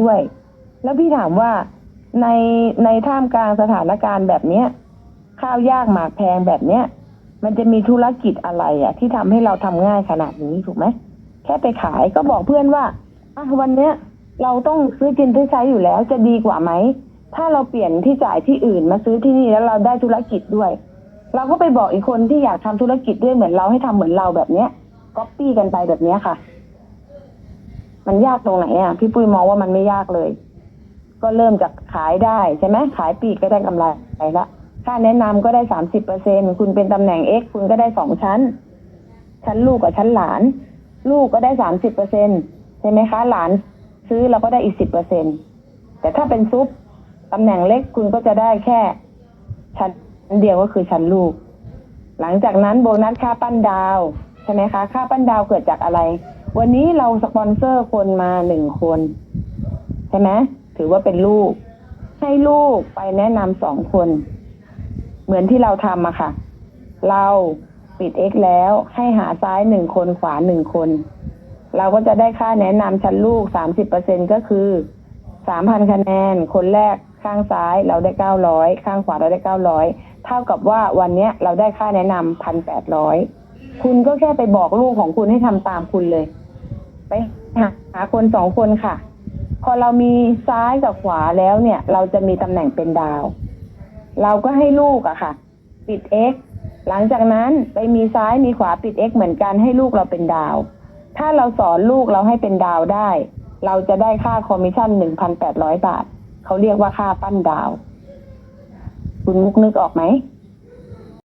ด้วย แล้วพี่ถามว่าในในท่ามกลางสถานการณ์แบบเนี้ย ข้าวยากหมากแพงแบบเนี้ย มันจะมีธุรกิจอะไรอะที่ทำให้เราทำง่ายขนาดนี้ถูกไหมแค่ไปขายก็บอกเพื่อนว่าอะวันเนี้ย เราต้องซื้อกินซื้อใช้อยู่แล้วจะดีกว่าไหมถ้าเราเปลี่ยนที่จ่ายที่อื่นมาซื้อที่นี่แล้วเราได้ธุรกิจด้วย เราก็ไปบอกอีกคนที่อยากทำธุรกิจด้วยเหมือนเราให้ทำเหมือนเราแบบเนี้ยก๊อปปี้กันไปแบบเนี้ยค่ะ มันยากตรงไหนอะพี่ปุ้ยมองว่ามันไม่ยากเลย ก็เริ่มจากขายได้ใช่ไหมขายปีกก็ได้กำไรไปละค่าแนะนำก็ได้สามสิบเปอร์เซ็นคุณเป็นตำแหน่ง X คุณก็ได้สองชั้น ชั้นลูกกับชั้นหลาน ลูกก็ได้สามสิบเปอร์เซ็นใช่ไหมคะ หลานซื้อเราก็ได้อีกสิบเปอร์เซ็นแต่ถ้าเป็นซุปตำแหน่งเล็กคุณก็จะได้แค่ ชั้นเดียวก็คือชั้นลูก หลังจากนั้นโบนัสค่าปั้นดาวใช่ไหมคะ ค่าปั้นดาวเกิดจากอะไร วันนี้เราสปอนเซอร์คนมาหนึ่งคน ใช่ไหมถือว่าเป็นลูก ให้ลูกไปแนะนำสองคน เหมือนที่เราทำอะค่ะ เราปิด X แล้วให้หาซ้ายหนึ่งคนขวาหนึ่งคน เราก็จะได้ค่าแนะนำชั้นลูกสามสิบเปอร์เซ็นก็คือสามพันคะแนน คนแรกข้างซ้ายเราได้เก้าร้อยข้างขวาเราได้เก้าร้อยเท่ากับว่าวันนี้เราได้ค่าแนะนำพันแปดร้อยคุณก็แค่ไปบอกลูกของคุณให้ทำตามคุณเลย ไปหาคนสองคนค่ะ พอเรามีซ้ายกับขวาแล้วเนี่ย เราจะมีตำแหน่งเป็นดาว เราก็ให้ลูกอะค่ะ ปิด X หลังจากนั้นไปมีซ้ายมีขวาปิด X เหมือนกันให้ลูกเราเป็นดาว ถ้าเราสอนลูกเราให้เป็นดาวได้ เราจะได้ค่าคอมมิชชั่นหนึ่งพันแปดร้อยบาท เขาเรียกว่าค่าปั้นดาว คุณมุกนึกออกไหม